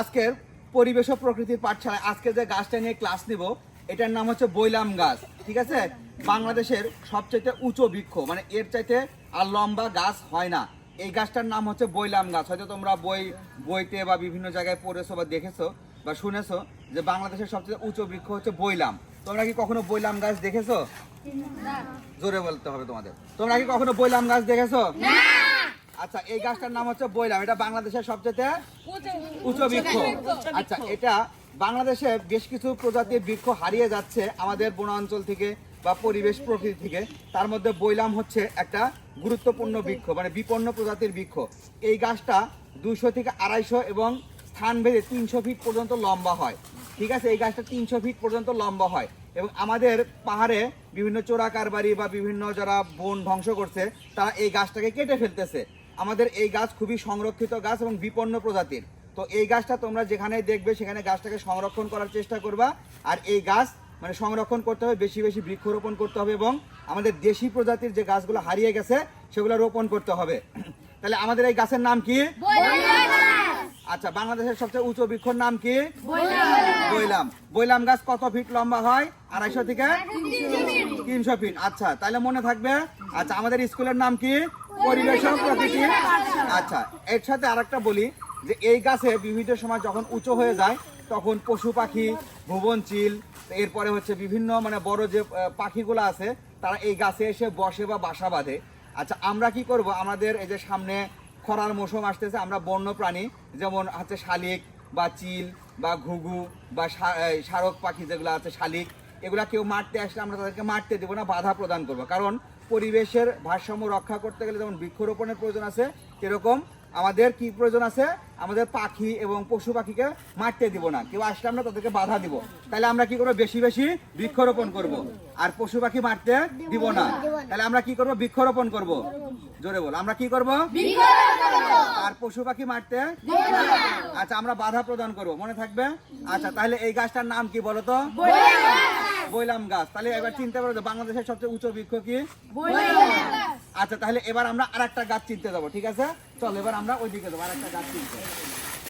আজকের পরিবেশ ও প্রকৃতির পাঠশালায় আজকে যে গাছটা নিয়ে ক্লাস নিব এটার নাম হচ্ছে বৈলাম গাছ ঠিক আছে? বাংলাদেশের সবচাইতে উঁচু বৃক্ষ মানে এর চাইতে আর লম্বা গাছ হয় না। এই গাছটার নাম হচ্ছে বৈলাম গাছ। হয়তো তোমরা বই বইতে বা বিভিন্ন জায়গায় পড়েছো বা দেখেছ বা শুনেছো যে বাংলাদেশের সবচেয়ে উঁচু বৃক্ষ হচ্ছে বৈলাম। তোমরা কি কখনো বৈলাম গাছ দেখেছ? জোরে বলতে হবে তোমাদের। তোমরা কি কখনো বৈলাম গাছ দেখেছ? আচ্ছা এই গাছটার নাম হচ্ছে বৈলাম এটা বাংলাদেশের সবচেয়ে উঁচু বৃক্ষ। আচ্ছা এটা বাংলাদেশে বেশ কিছু প্রজাতির বৃক্ষ হারিয়ে যাচ্ছে আমাদের বনাঞ্চল থেকে বা পরিবেশ প্রকৃতি থেকে। তার মধ্যে বৈলাম হচ্ছে একটা গুরুত্বপূর্ণ বৃক্ষ মানে বিপন্ন প্রজাতির বৃক্ষ। এই গাছটা দুশো থেকে আড়াইশো এবং স্থান ভেদে তিনশো ফিট পর্যন্ত লম্বা হয়। ঠিক আছে, এই গাছটা তিনশো ফিট পর্যন্ত লম্বা হয়। এবং আমাদের পাহাড়ে বিভিন্ন চোরা কারবারি বা বিভিন্ন যারা বন ধ্বংস করছে, তারা এই গাছটাকে কেটে ফেলতেছে। আমাদের এই গাছ খুবই সংরক্ষিত গাছ এবং বিপন্ন প্রজাতির। তো এই গাছটা তোমরা যেখানে দেখবে, সেখানে গাছটাকে সংরক্ষণ করার চেষ্টা করবা। আর এই গাছ মানে সংরক্ষণ করতে হবে, বেশি বেশি বৃক্ষরোপণ করতে হবে এবং আমাদের দেশি প্রজাতির যে গাছগুলো হারিয়ে গেছে, সেগুলো রোপণ করতে হবে। তাহলে আমাদের এই গাছের নাম কি? আচ্ছা বাংলাদেশের সবচেয়ে উঁচু বৃক্ষর নাম কি? বইলাম বইলাম গাছ কত ফিট লম্বা হয়? আড়াইশো থেকে? তিনশো ফিট। আচ্ছা তাহলে মনে থাকবে। আচ্ছা আমাদের স্কুলের নাম কি? পরিবেশ প্রকৃতি। আচ্ছা এর সাথে আরেকটা বলি যে এই গাছে বিভিন্ন সময় যখন উঁচু হয়ে যায় তখন পশু পাখি ভুবন চিল এরপরে হচ্ছে বিভিন্ন মানে বড় যে পাখিগুলো আছে তারা এই গাছে এসে বসে বা বাসা বাঁধে। আচ্ছা আমরা কি করব? আমাদের এই যে সামনে খরার মৌসুম আসতেছে, আমরা বন্য প্রাণী যেমন হচ্ছে শালিক বা চিল বা ঘুঘু বা শারক পাখি যেগুলো আছে, শালিক, এগুলা কেউ মারতে আসলে আমরা তাদেরকে মারতে দেবো না, বাধা প্রদান করব। কারণ পরিবেশের ভারসাম্য রক্ষা করতে গেলে যেমন বৃক্ষরোপণের প্রয়োজন আছে এরকম আমাদের কি প্রয়োজন আছে? আমাদের পাখি এবং পশু পাখিকে মারতে দিব না। কেউ আসলে আমরা তাদেরকে বাধা দিব। তাহলে আমরা কি করব? বেশি বেশি বৃক্ষরোপণ করব। আর পশু পাখি মারতে দিব না। তাহলে আমরা কি করব? বৃক্ষরোপণ করব। জোরে বল। আমরা কি করব? আর পশু পাখি মারতে? আচ্ছা আমরা বাধা প্রদান করব। মনে থাকবে? আচ্ছা তাহলে এই গাছটার নাম কি বলতো তো? বৈলাম গাছ। তাহলে এবার চিনতে পারো বাংলাদেশের সবচেয়ে উঁচু বৃক্ষ কি? আচ্ছা তাহলে এবার আমরা আর একটা গাছ চিনতে যাব, ঠিক আছে? চল, এবার আমরা ওই ওইদিকে যাব আর একটা গাছ চিনতে।